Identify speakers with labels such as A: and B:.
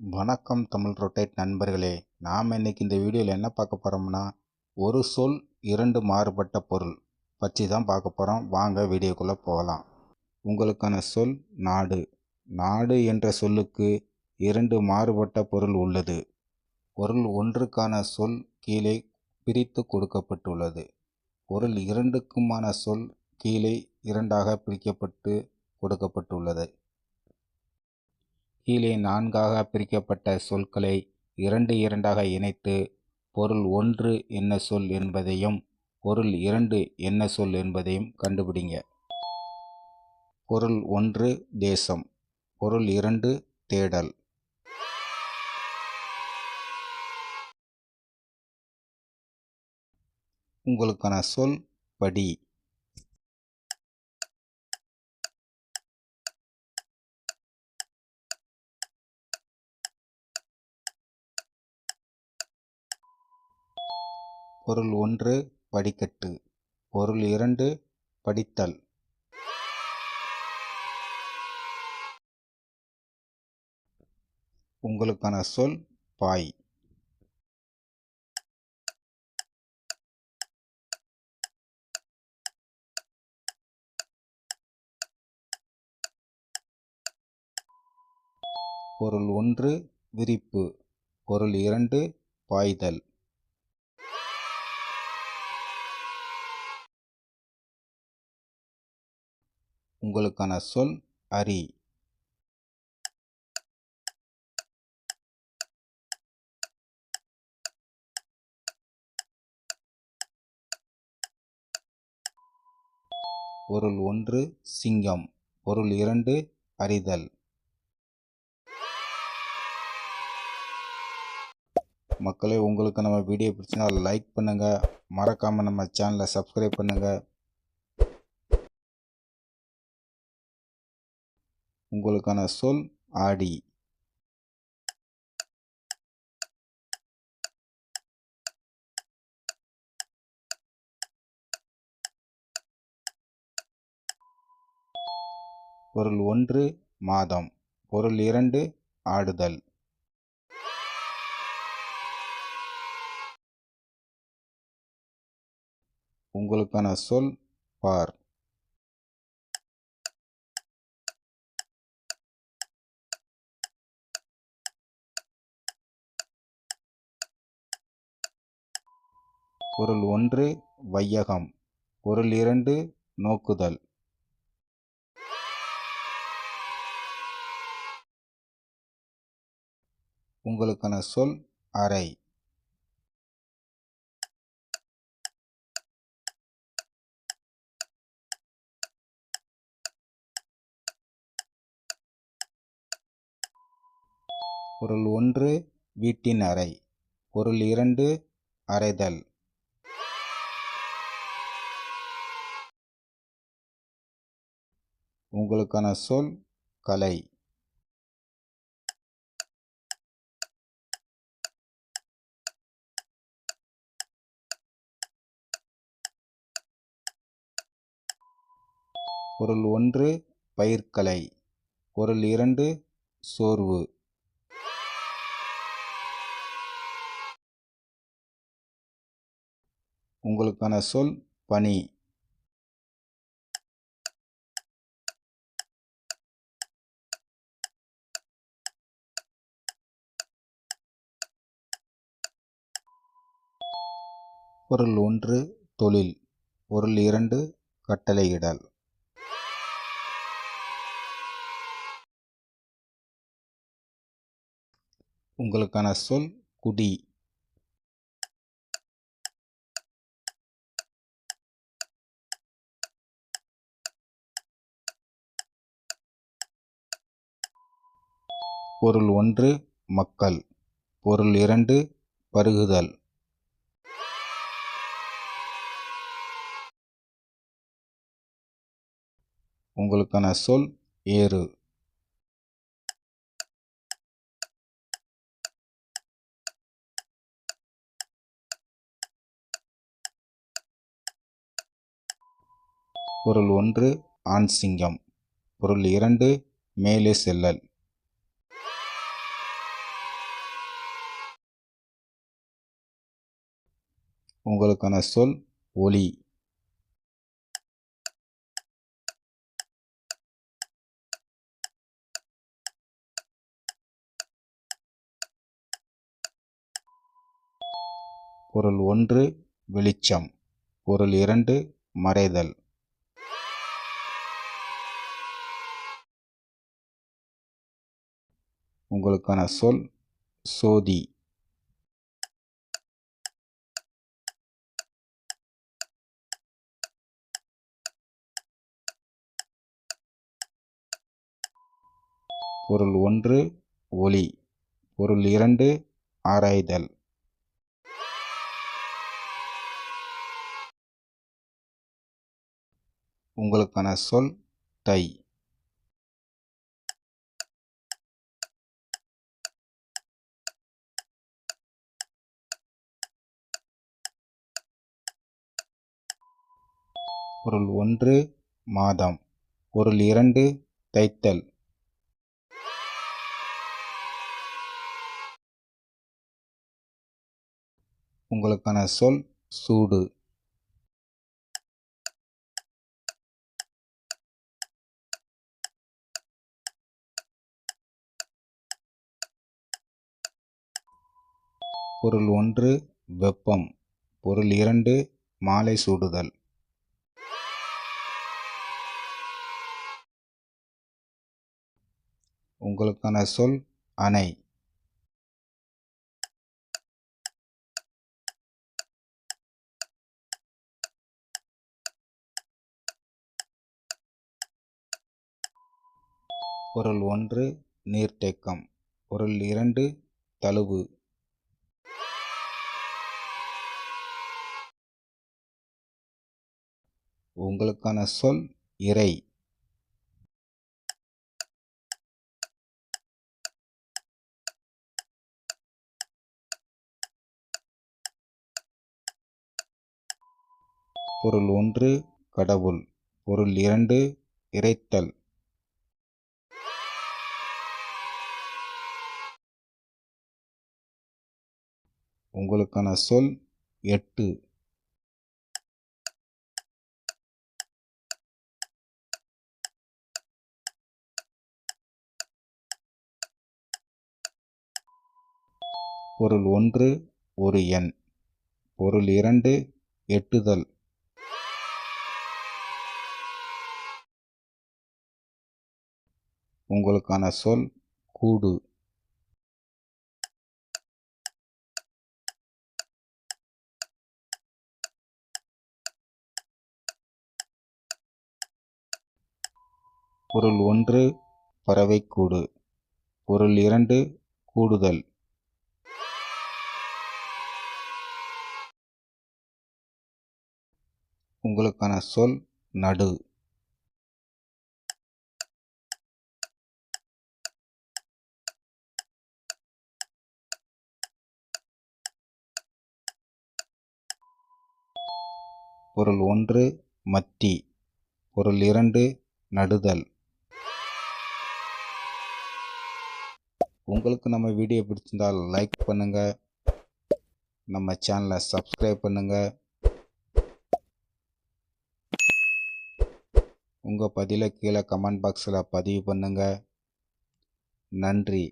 A: வணக்கம் தமிழ் ரொட்டேட் நண்பர்களே நாம் இன்னைக்கு இந்த வீடியோவில் என்ன பார்க்க போகிறோம்னா ஒரு சொல் இரண்டு மாறுபட்ட பொருள் பற்றி தான் பார்க்க போகிறோம் வாங்க வீடியோக்குள்ளே போகலாம். உங்களுக்கான சொல் நாடு. நாடு என்ற சொல்லுக்கு இரண்டு மாறுபட்ட பொருள் உள்ளது. பொருள் ஒன்றுக்கான சொல் கீழே பிரித்து கொடுக்கப்பட்டுள்ளது. பொருள் இரண்டுக்குமான சொல் கீழே இரண்டாக பிரிக்கப்பட்டு கொடுக்கப்பட்டுள்ளது. கீழே நான்காக பிரிக்கப்பட்ட சொற்களை இரண்டு இரண்டாக இணைத்து பொருள் ஒன்று என்ன சொல் என்பதையும் பொருள் இரண்டு என்ன சொல் என்பதையும் கண்டுபிடிங்க. பொருள் ஒன்று தேசம் பொருள் இரண்டு தேடல். உங்களுக்கான சொல் படி. பொருள் ஒன்று படிக்கட்டு பொருள் இரண்டு படித்தல். உங்களுக்கான சொல் பாய். பொருள் ஒன்று விரிப்பு பொருள் இரண்டு பாய்தல். உங்களுக்கான சொல் அரி. பொருள் ஒன்று சிங்கம். பொருள் இரண்டு அறிதல் மக்களே உங்களுக்கு நம்ம வீடியோ பிடிச்சினா லைக் பண்ணுங்கள் மறக்காமல் நம்ம சேனலை சப்ஸ்கிரைப் பண்ணுங்கள் உங்களுக்கான சொல் ஆடி. பொருள் ஒன்று மாதம். பொருள் இரண்டு ஆடுதல். உங்களுக்கான சொல் பார். பொருள் ஒன்று வையகம். பொருள் இரண்டு நோக்குதல். உங்களுக்கான சொல் அறை. பொருள் ஒன்று வீட்டின் அறை. பொருள் இரண்டு அறைதல். உங்களுக்கான சொல் கலை. பொருள் ஒன்று பயிர்க்கலை. பொருள் இரண்டு சோர்வு. உங்களுக்கான சொல் பனி பொருள் ஒன்று தொழில். பொருள் இரண்டு கட்டளையிடல். உங்களுக்கான சொல் குடி. பொருள் ஒன்று மக்கள். பொருள் இரண்டு பருகுதல். உங்களுக்கான சொல் ஏறு. பொருள் ஒன்று ஆண் சிங்கம். பொருள் இரண்டு மேலே செல்லல். உங்களுக்கான சொல் ஒளி பொருள் ஒன்று வெளிச்சம். பொருள் இரண்டு மறைதல். உங்களுக்கான சொல் சோதி. பொருள் ஒன்று ஒளி. பொருள் இரண்டு ஆராய்தல். உங்களுக்கான சொல் டை பொருள் ஒன்று மாதம். பொருள் இரண்டு தைத்தல். உங்களுக்கான சொல் சூடு. பொருள் ஒன்று வெப்பம். பொருள் இரண்டு மாலை சூடுதல். உங்களுக்கான சொல் அணை. பொருள் ஒன்று நீர்த்தேக்கம். பொருள் இரண்டு தழுவு. உங்களுக்கான சொல் இறை. பொருள் ஒன்று கடவுள். பொருள் இரண்டு இறைத்தல். உங்களுக்கான சொல் எட்டு. பொருள் ஒன்று ஒரு எண். பொருள் இரண்டு எட்டுதல். உங்களுக்கான சொல் கூடு. பொருள் ஒன்று பறவைக்கூடு. பொருள் இரண்டு கூடுதல். உங்களுக்கான சொல் நடு. பொருள் ஒன்று மத்தி. பொருள் இரண்டு நடுதல். உங்களுக்கு நம்ம வீடியோ பிடிச்சிருந்தால் லைக் பண்ணுங்கள் நம்ம சேனலை சப்ஸ்கிரைப் பண்ணுங்கள் உங்கள் பதிலை கீழே கமெண்ட் பாக்ஸில் பதிவு பண்ணுங்கள் நன்றி.